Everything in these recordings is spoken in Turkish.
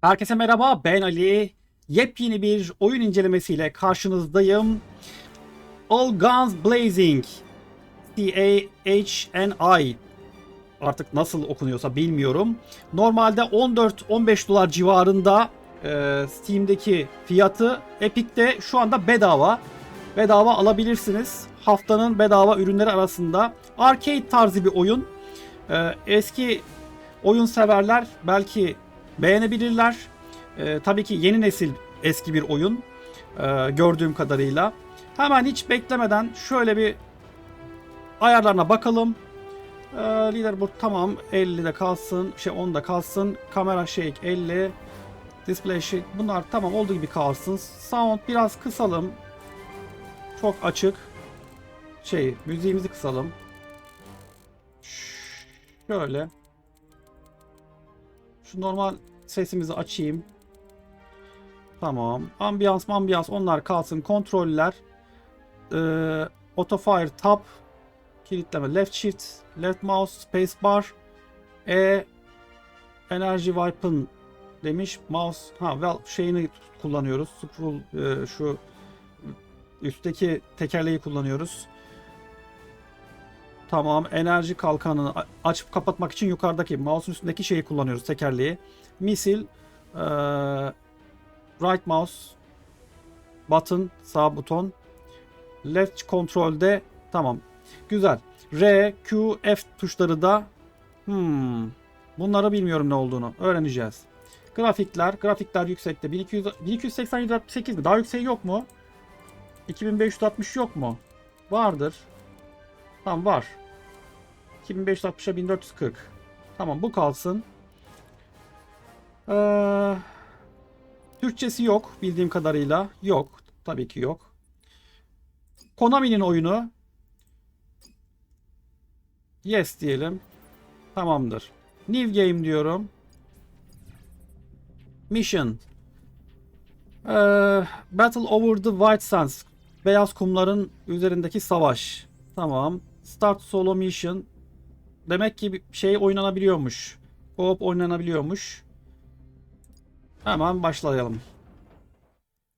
Herkese merhaba ben Ali. Yepyeni bir oyun incelemesiyle karşınızdayım. All Guns Blazing. C-A-H-N-I. Artık nasıl okunuyorsa bilmiyorum. Normalde 14-15 dolar civarında e, Steam'deki fiyatı. Epic'te şu anda bedava. Bedava alabilirsiniz. Haftanın bedava ürünleri arasında. Arcade tarzı bir oyun. E, eski oyun severler belki beğenebilirler. Ee, tabii ki yeni nesil eski bir oyun ee, gördüğüm kadarıyla. Hemen hiç beklemeden şöyle bir ayarlarına bakalım. Ee, leaderboard tamam 50'de kalsın. Şey 10'da kalsın. Kamera shake 50. Display shake bunlar tamam olduğu gibi kalsın. Sound biraz kısalım. Çok açık. Şey müziğimizi kısalım. Şöyle. Şu normal sesimizi açayım. Tamam. Ambiyans ambiyans onlar kalsın. Kontroller. Ee, auto fire tab. Kilitleme left shift. Left mouse space bar. E energy weapon demiş. Mouse ha well şeyini kullanıyoruz. Scroll e, şu üstteki tekerleği kullanıyoruz. Tamam. Enerji kalkanını açıp kapatmak için yukarıdaki mouse'un üstündeki şeyi kullanıyoruz. Tekerleği. Misil eee, right mouse button sağ buton left kontrolde tamam. Güzel. R, Q, F tuşları da hmm, bunları bilmiyorum ne olduğunu. Öğreneceğiz. Grafikler. Grafikler yüksekte. 1200, 1280 168 mi? Daha yükseği yok mu? 2560 yok mu? Vardır. Tamam var. 2560'a 1440. Tamam bu kalsın. Ee, Türkçesi yok bildiğim kadarıyla. Yok. Tabii ki yok. Konami'nin oyunu. Yes diyelim. Tamamdır. New game diyorum. Mission. Ee, Battle over the White Sands. Beyaz kumların üzerindeki savaş. Tamam. Start solo mission. Demek ki şey oynanabiliyormuş. Co-op oynanabiliyormuş. Hemen başlayalım.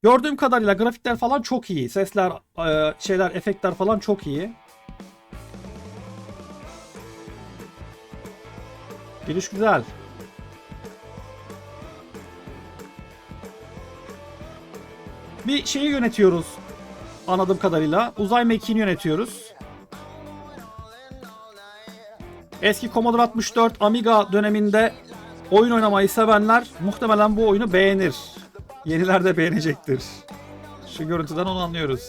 Gördüğüm kadarıyla grafikler falan çok iyi. Sesler, e, şeyler, efektler falan çok iyi. Giriş güzel. Bir şeyi yönetiyoruz. Anladığım kadarıyla. Uzay mekiğini yönetiyoruz. Eski Commodore 64 Amiga döneminde oyun oynamayı sevenler muhtemelen bu oyunu beğenir. Yeniler de beğenecektir. Şu görüntüden onu anlıyoruz.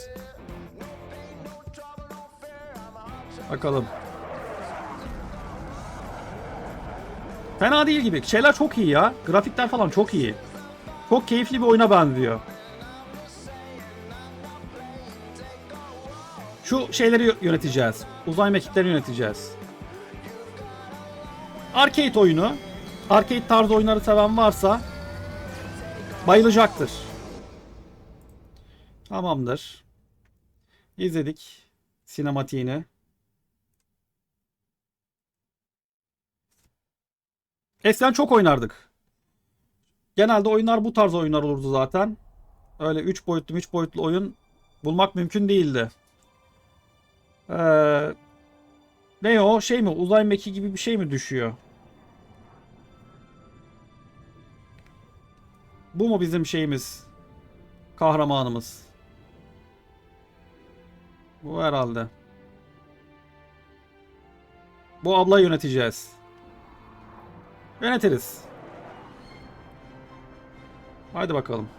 Bakalım. Fena değil gibi. Şeyler çok iyi ya. Grafikler falan çok iyi. Çok keyifli bir oyuna benziyor. Şu şeyleri yö- yöneteceğiz. Uzay mekiklerini yöneteceğiz. Arcade oyunu. Arcade tarzı oyunları seven varsa bayılacaktır. Tamamdır. İzledik sinematiğini. Eskiden çok oynardık. Genelde oyunlar bu tarz oyunlar olurdu zaten. Öyle 3 boyutlu 3 boyutlu oyun bulmak mümkün değildi. Ee, ne o? Şey mi? Uzay meki gibi bir şey mi düşüyor? Bu mu bizim şeyimiz? Kahramanımız. Bu herhalde. Bu ablayı yöneteceğiz. Yönetiriz. Haydi bakalım.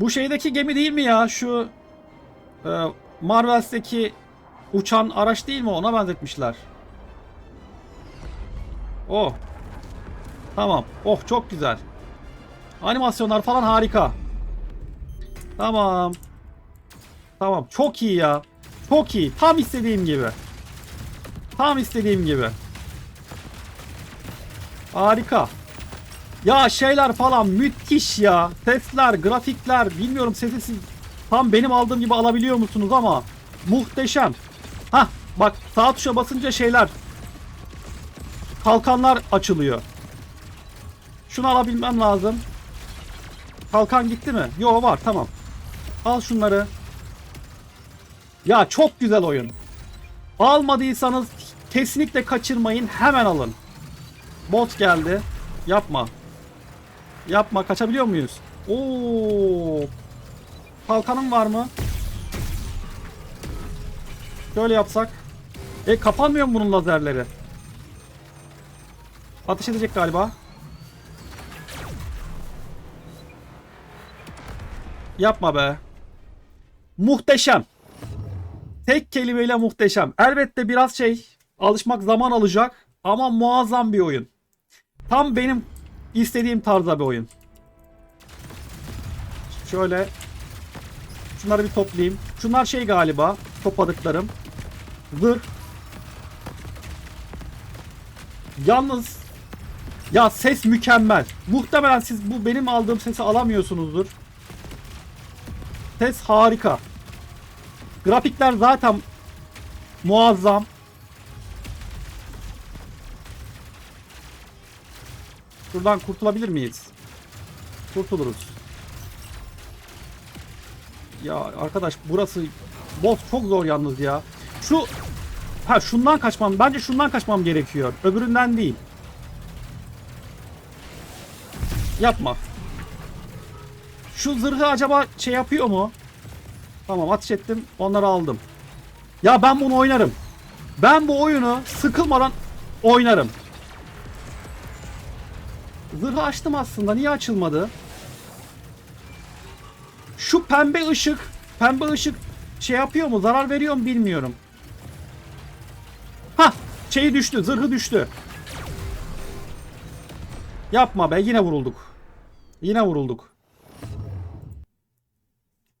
Bu şeydeki gemi değil mi ya? Şu e, Marvels'teki uçan araç değil mi? Ona benzetmişler. Oh. Tamam. Oh çok güzel. Animasyonlar falan harika. Tamam. Tamam. Çok iyi ya. Çok iyi. Tam istediğim gibi. Tam istediğim gibi. Harika. Ya şeyler falan müthiş ya. Sesler, grafikler, bilmiyorum sesi siz tam benim aldığım gibi alabiliyor musunuz ama muhteşem. Hah bak sağ tuşa basınca şeyler kalkanlar açılıyor. Şunu alabilmem lazım. Kalkan gitti mi? Yo var tamam. Al şunları. Ya çok güzel oyun. Almadıysanız kesinlikle kaçırmayın. Hemen alın. Bot geldi. Yapma. Yapma. Kaçabiliyor muyuz? Oo. Kalkanım var mı? Şöyle yapsak. E kapanmıyor mu bunun lazerleri? Ateş edecek galiba. Yapma be. Muhteşem. Tek kelimeyle muhteşem. Elbette biraz şey alışmak zaman alacak ama muazzam bir oyun. Tam benim istediğim tarzda bir oyun. Şöyle şunları bir toplayayım. Şunlar şey galiba topladıklarım. Zırh. Yalnız ya ses mükemmel. Muhtemelen siz bu benim aldığım sesi alamıyorsunuzdur. Ses harika. Grafikler zaten muazzam. Buradan kurtulabilir miyiz? Kurtuluruz. Ya arkadaş burası boss çok zor yalnız ya. Şu ha şundan kaçmam. Bence şundan kaçmam gerekiyor. Öbüründen değil. Yapma. Şu zırhı acaba şey yapıyor mu? Tamam ateş ettim. Onları aldım. Ya ben bunu oynarım. Ben bu oyunu sıkılmadan oynarım. Zırhı açtım aslında. Niye açılmadı? Şu pembe ışık, pembe ışık şey yapıyor mu? Zarar veriyor mu bilmiyorum. Ha, şeyi düştü, zırhı düştü. Yapma be, yine vurulduk. Yine vurulduk.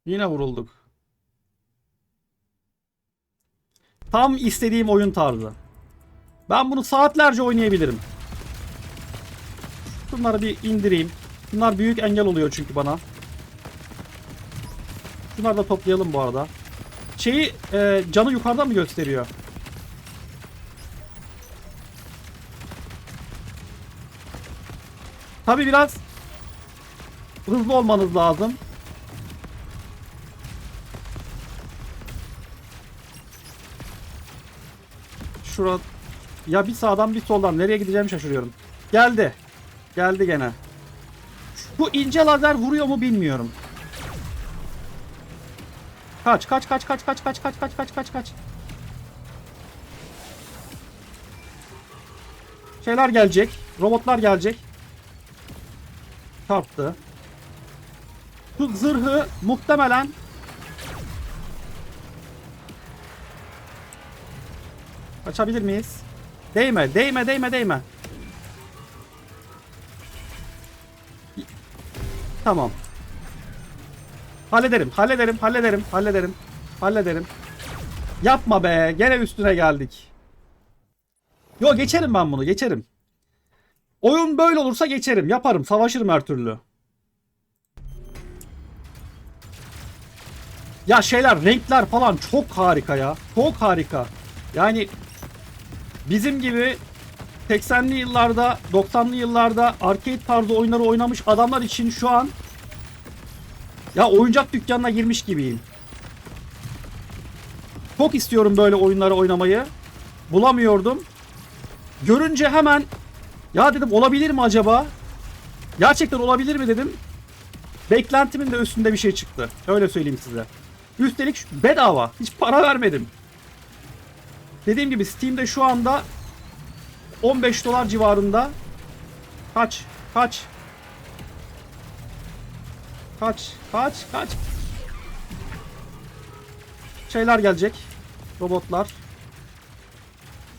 Yine vurulduk. Tam istediğim oyun tarzı. Ben bunu saatlerce oynayabilirim. Bunları bir indireyim. Bunlar büyük engel oluyor çünkü bana. Şunları da toplayalım bu arada. Şeyi e, canı yukarıda mı gösteriyor? Tabi biraz hızlı olmanız lazım. Şura ya bir sağdan bir soldan nereye gideceğimi şaşırıyorum. Geldi. Geldi gene. Bu ince lazer vuruyor mu bilmiyorum. Kaç kaç kaç kaç kaç kaç kaç kaç kaç kaç kaç. Şeyler gelecek. Robotlar gelecek. Çarptı. Şu zırhı muhtemelen Açabilir miyiz? Değme, değme, değme, değme. Tamam. Hallederim, hallederim, hallederim, hallederim, hallederim. Yapma be, gene üstüne geldik. Yo geçerim ben bunu, geçerim. Oyun böyle olursa geçerim, yaparım, savaşırım her türlü. Ya şeyler, renkler falan çok harika ya. Çok harika. Yani bizim gibi 80'li yıllarda, 90'lı yıllarda arcade tarzı oyunları oynamış adamlar için şu an ya oyuncak dükkanına girmiş gibiyim. Çok istiyorum böyle oyunları oynamayı. Bulamıyordum. Görünce hemen ya dedim olabilir mi acaba? Gerçekten olabilir mi dedim. Beklentimin de üstünde bir şey çıktı. Öyle söyleyeyim size. Üstelik bedava. Hiç para vermedim. Dediğim gibi Steam'de şu anda 15 dolar civarında. Kaç? Kaç? Kaç? Kaç? Kaç? Şeyler gelecek. Robotlar.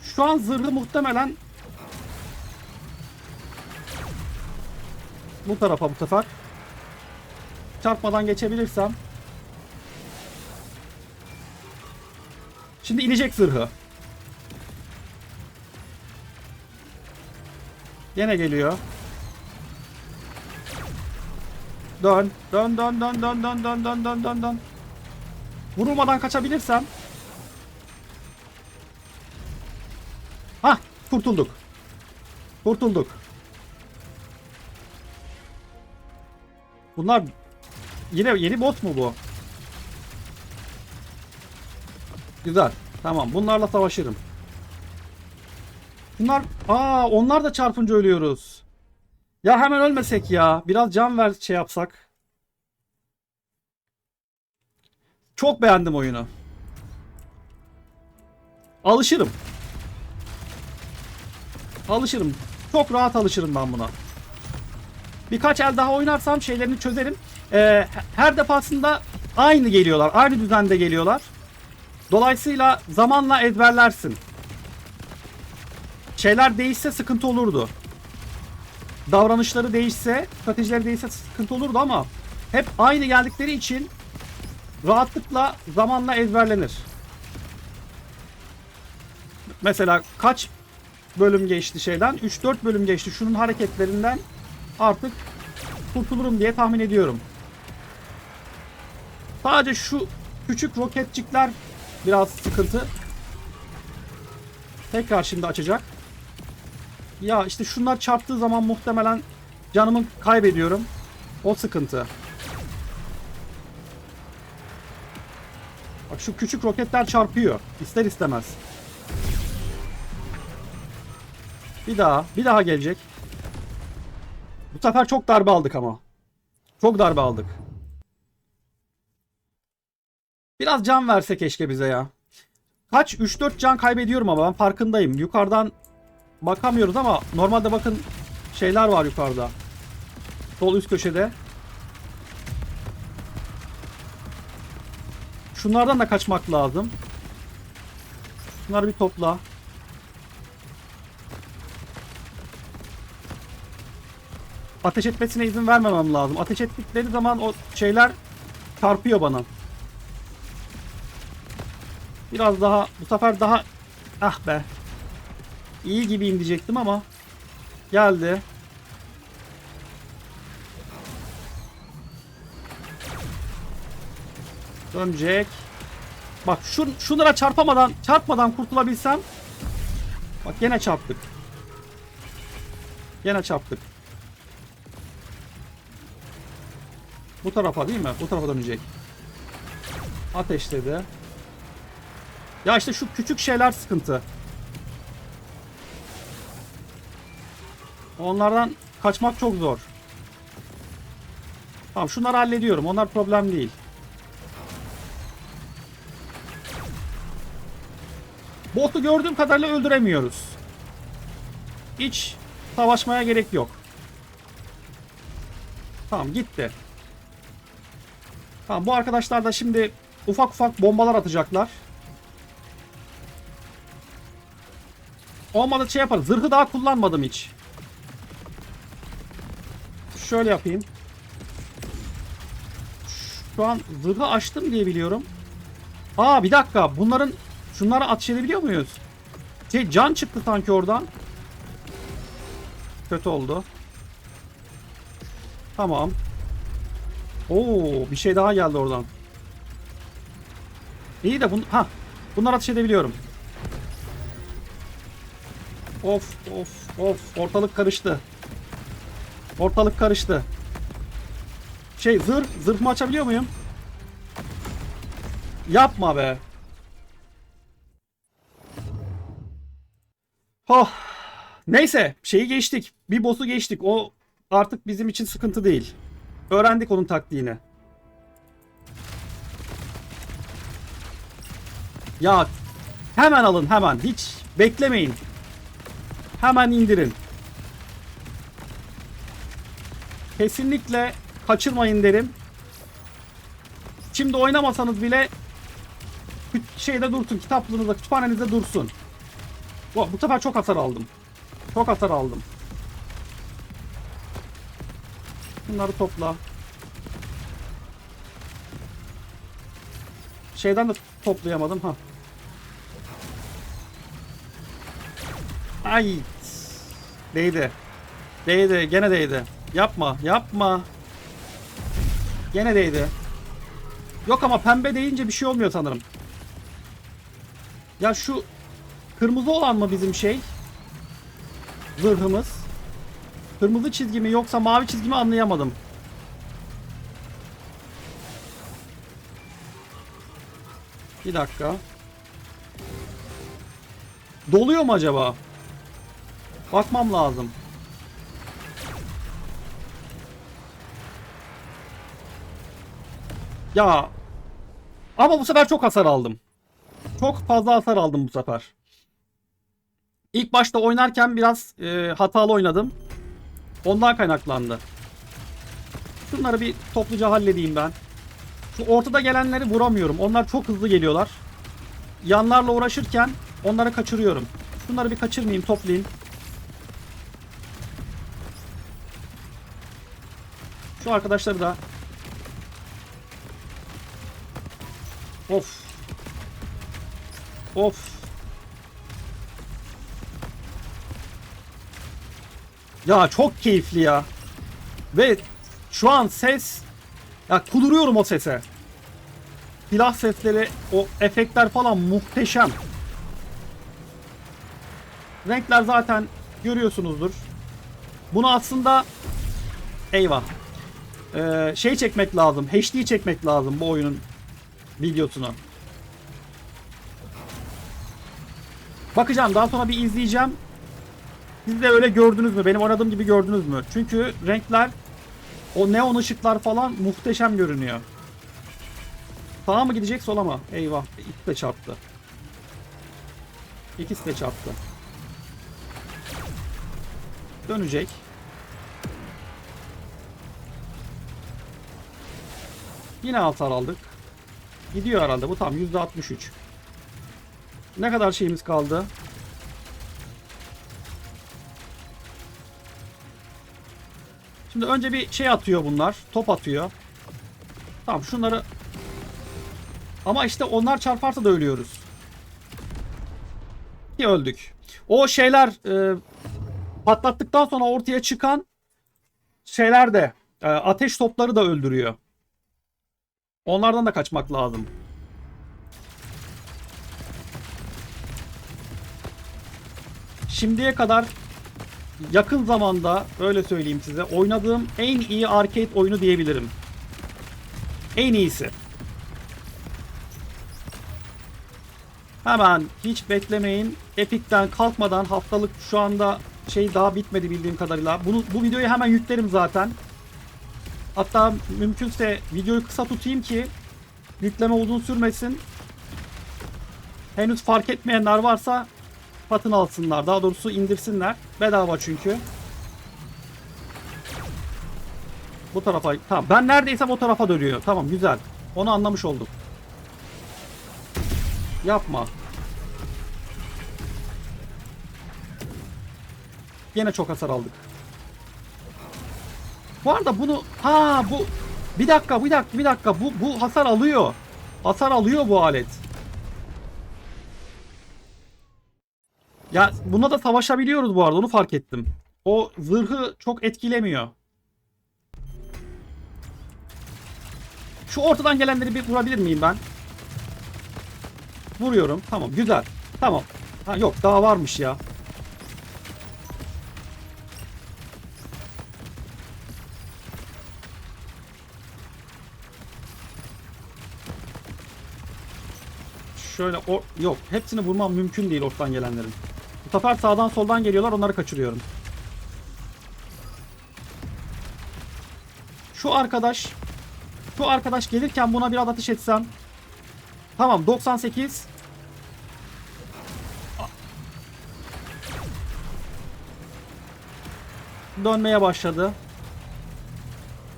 Şu an zırhı muhtemelen bu tarafa bu sefer. Çarpmadan geçebilirsem. Şimdi inecek zırhı. Yine geliyor. Dön. Dön dön dön dön dön dön dön dön dön dön. Vurulmadan kaçabilirsem. Hah kurtulduk. Kurtulduk. Bunlar yine yeni bot mu bu? Güzel. Tamam. Bunlarla savaşırım. Bunlar aa onlar da çarpınca ölüyoruz. Ya hemen ölmesek ya. Biraz can ver şey yapsak. Çok beğendim oyunu. Alışırım. Alışırım. Çok rahat alışırım ben buna. Birkaç el daha oynarsam şeylerini çözerim. Ee, her defasında aynı geliyorlar. Aynı düzende geliyorlar. Dolayısıyla zamanla ezberlersin. Şeyler değişse sıkıntı olurdu. Davranışları değişse, stratejileri değişse sıkıntı olurdu ama hep aynı geldikleri için rahatlıkla zamanla ezberlenir. Mesela kaç bölüm geçti şeyden? 3-4 bölüm geçti. Şunun hareketlerinden artık kurtulurum diye tahmin ediyorum. Sadece şu küçük roketçikler biraz sıkıntı. Tekrar şimdi açacak. Ya işte şunlar çarptığı zaman muhtemelen canımı kaybediyorum. O sıkıntı. Bak şu küçük roketler çarpıyor. İster istemez. Bir daha. Bir daha gelecek. Bu sefer çok darbe aldık ama. Çok darbe aldık. Biraz can verse keşke bize ya. Kaç? 3-4 can kaybediyorum ama ben farkındayım. Yukarıdan bakamıyoruz ama normalde bakın şeyler var yukarıda. Sol üst köşede. Şunlardan da kaçmak lazım. Şunları bir topla. Ateş etmesine izin vermemem lazım. Ateş ettikleri zaman o şeyler çarpıyor bana. Biraz daha bu sefer daha ah be. İyi gibi diyecektim ama geldi. Dönecek. Bak şu şunlara çarpamadan çarpmadan kurtulabilsem. Bak gene çarptık. Gene çarptık. Bu tarafa değil mi? Bu tarafa dönecek. Ateşledi. Ya işte şu küçük şeyler sıkıntı. Onlardan kaçmak çok zor. Tamam şunları hallediyorum. Onlar problem değil. Botu gördüğüm kadarıyla öldüremiyoruz. Hiç savaşmaya gerek yok. Tamam gitti. Tamam bu arkadaşlar da şimdi ufak ufak bombalar atacaklar. Olmadı şey yaparız. Zırhı daha kullanmadım hiç. Şöyle yapayım. Şu an zırhı açtım diye biliyorum. Aa bir dakika. Bunların şunları atış edebiliyor muyuz? Şey can çıktı sanki oradan. Kötü oldu. Tamam. Oo bir şey daha geldi oradan. İyi de bun ha bunları atış edebiliyorum. Of of of ortalık karıştı. Ortalık karıştı. Şey zırh zırh mı açabiliyor muyum? Yapma be. Oh. Neyse şeyi geçtik. Bir boss'u geçtik. O artık bizim için sıkıntı değil. Öğrendik onun taktiğini. Ya hemen alın hemen. Hiç beklemeyin. Hemen indirin. Kesinlikle kaçırmayın derim. Şimdi oynamasanız bile şeyde dursun, kitaplığınızda, kütüphanenizde dursun. Bu, bu sefer çok hasar aldım. Çok hasar aldım. Bunları topla. Şeyden de toplayamadım ha. Ay. Değdi. Değdi. Gene değdi. Yapma yapma. Gene değdi. Yok ama pembe deyince bir şey olmuyor sanırım. Ya şu kırmızı olan mı bizim şey? Zırhımız. Kırmızı çizgi mi yoksa mavi çizgi mi anlayamadım. Bir dakika. Doluyor mu acaba? Bakmam lazım. Ya ama bu sefer çok hasar aldım. Çok fazla hasar aldım bu sefer. İlk başta oynarken biraz e, hatalı oynadım. Ondan kaynaklandı. Şunları bir topluca halledeyim ben. Şu ortada gelenleri vuramıyorum. Onlar çok hızlı geliyorlar. Yanlarla uğraşırken onları kaçırıyorum. Şunları bir kaçırmayayım, toplayayım. Şu arkadaşları da Of. Of. Ya çok keyifli ya. Ve şu an ses ya kuduruyorum o sese. Silah sesleri, o efektler falan muhteşem. Renkler zaten görüyorsunuzdur. Bunu aslında eyvah. Ee, şey çekmek lazım. HD çekmek lazım bu oyunun videosunu. Bakacağım daha sonra bir izleyeceğim. Siz de öyle gördünüz mü? Benim oynadığım gibi gördünüz mü? Çünkü renkler o neon ışıklar falan muhteşem görünüyor. Sağa mı gidecek sola mı? Eyvah ikisi de çarptı. İkisi de çarptı. Dönecek. Yine hasar aldık. Gidiyor herhalde. Bu tam %63. Ne kadar şeyimiz kaldı? Şimdi önce bir şey atıyor bunlar. Top atıyor. Tamam şunları... Ama işte onlar çarparsa da ölüyoruz. Ki öldük. O şeyler e, patlattıktan sonra ortaya çıkan şeyler de e, ateş topları da öldürüyor. Onlardan da kaçmak lazım. Şimdiye kadar yakın zamanda öyle söyleyeyim size oynadığım en iyi arcade oyunu diyebilirim. En iyisi. Hemen hiç beklemeyin. Epic'ten kalkmadan haftalık şu anda şey daha bitmedi bildiğim kadarıyla. Bunu bu videoyu hemen yüklerim zaten. Hatta mümkünse videoyu kısa tutayım ki yükleme uzun sürmesin. Henüz fark etmeyenler varsa satın alsınlar. Daha doğrusu indirsinler. Bedava çünkü. Bu tarafa. Tamam. Ben neredeysem o tarafa dönüyor. Tamam güzel. Onu anlamış olduk. Yapma. Yine çok hasar aldık. Bu arada bunu ha bu bir dakika bir dakika bir dakika bu bu hasar alıyor. Hasar alıyor bu alet. Ya buna da savaşabiliyoruz bu arada onu fark ettim. O zırhı çok etkilemiyor. Şu ortadan gelenleri bir vurabilir miyim ben? Vuruyorum. Tamam güzel. Tamam. Ha yok daha varmış ya. Şöyle o yok hepsini vurmam mümkün değil ortadan gelenlerin. Bu sefer sağdan soldan geliyorlar onları kaçırıyorum. Şu arkadaş şu arkadaş gelirken buna biraz ateş etsem. Tamam 98 Dönmeye başladı.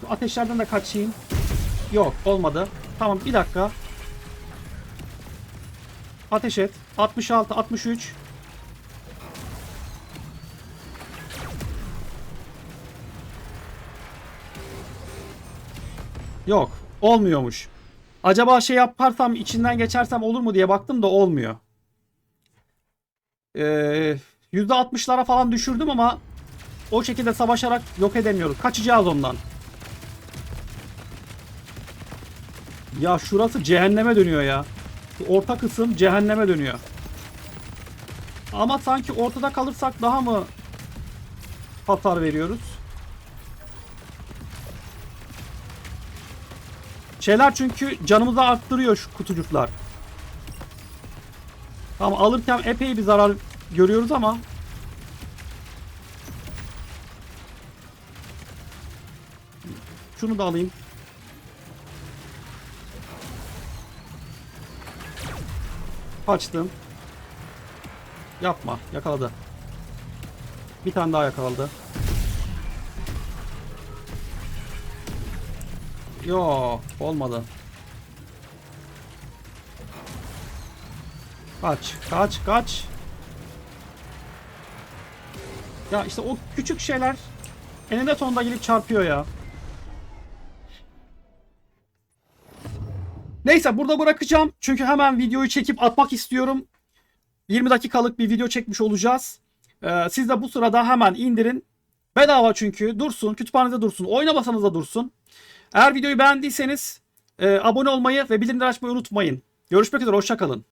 Şu ateşlerden de kaçayım. Yok olmadı. Tamam bir dakika. Ateş et. 66, 63. Yok. Olmuyormuş. Acaba şey yaparsam içinden geçersem olur mu diye baktım da olmuyor. Ee, %60'lara falan düşürdüm ama o şekilde savaşarak yok edemiyoruz. Kaçacağız ondan. Ya şurası cehenneme dönüyor ya. Orta kısım cehenneme dönüyor. Ama sanki ortada kalırsak daha mı hasar veriyoruz? Şeyler çünkü canımızı arttırıyor şu kutucuklar. Tamam alırken epey bir zarar görüyoruz ama şunu da alayım. Kaçtım. Yapma. Yakaladı. Bir tane daha yakaladı. Yo, olmadı. Kaç, kaç, kaç. Ya işte o küçük şeyler eninde sonunda gelip çarpıyor ya. Neyse burada bırakacağım. Çünkü hemen videoyu çekip atmak istiyorum. 20 dakikalık bir video çekmiş olacağız. Ee, siz de bu sırada hemen indirin. Bedava çünkü. Dursun. Kütüphanede dursun. Oynamasanız da dursun. Eğer videoyu beğendiyseniz e, abone olmayı ve bildirimleri açmayı unutmayın. Görüşmek üzere. Hoşçakalın.